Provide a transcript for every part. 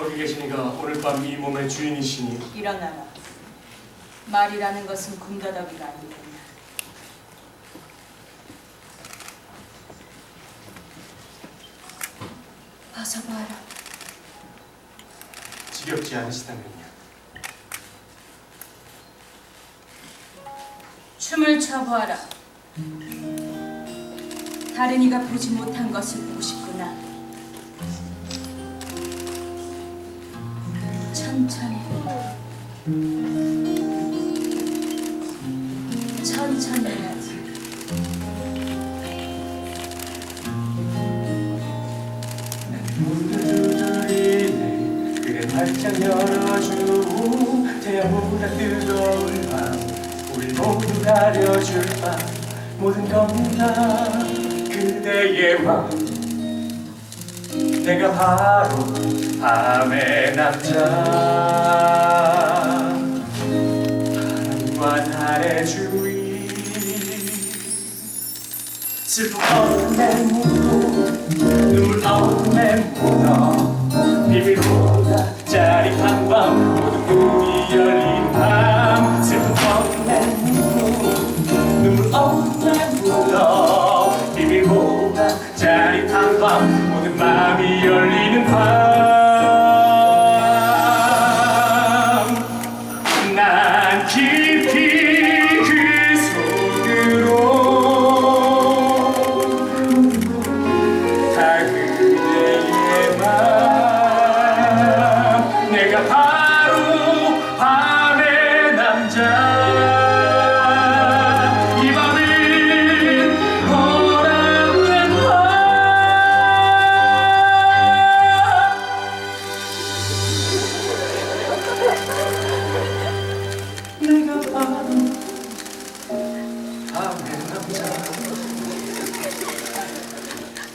거기 계시니가 오늘 밤 이 몸의 주인이시니 일어나라. 말이라는 것은 군더더기가 아니구나. 어서 봐라. 지겹지 않으시다면요. 춤을 춰보아라. 다른 이가 보지 못한 것을 보고 싶구 천천히. 천천히 해야지. 문을 그래 활짝 열어주고 태양보다 뜨거운 밤 우리 모두 가려줄 밤 모든 건다 그대의 맘 내가 바로 밤의 남자. 바람과 달의 주인 슬픔 없는 무도 눈물 없는 문어 비밀보다 짜릿한 밤 모든 문이 열린 밤 슬픔 없는 무도 눈물 없는 문어 비밀보다 짜릿한 밤 모든 마음이 열리는 밤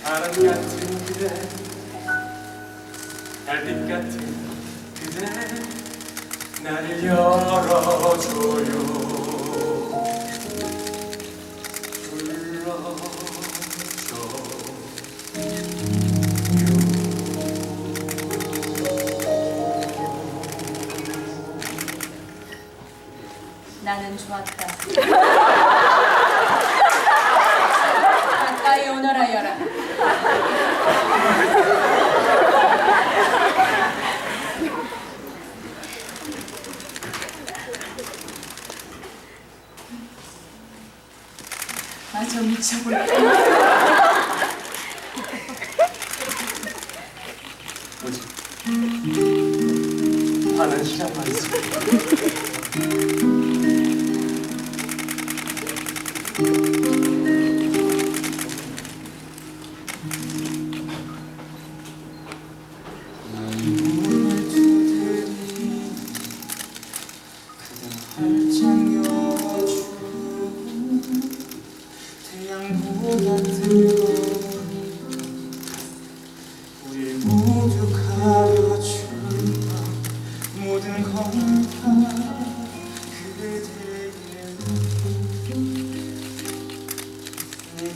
바람 같은 그대 달빛 같은 그대 나를 열어줘요 나는 좋았다. 가까이 오너라 여라. 아저 미쳐버렸다. 뭐지? 하는 시작만 있어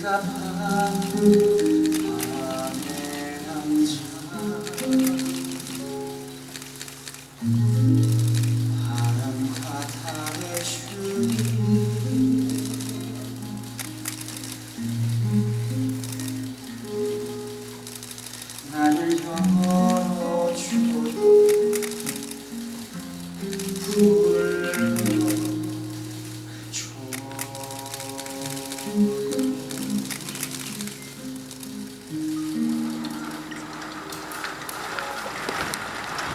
맘 내가 바로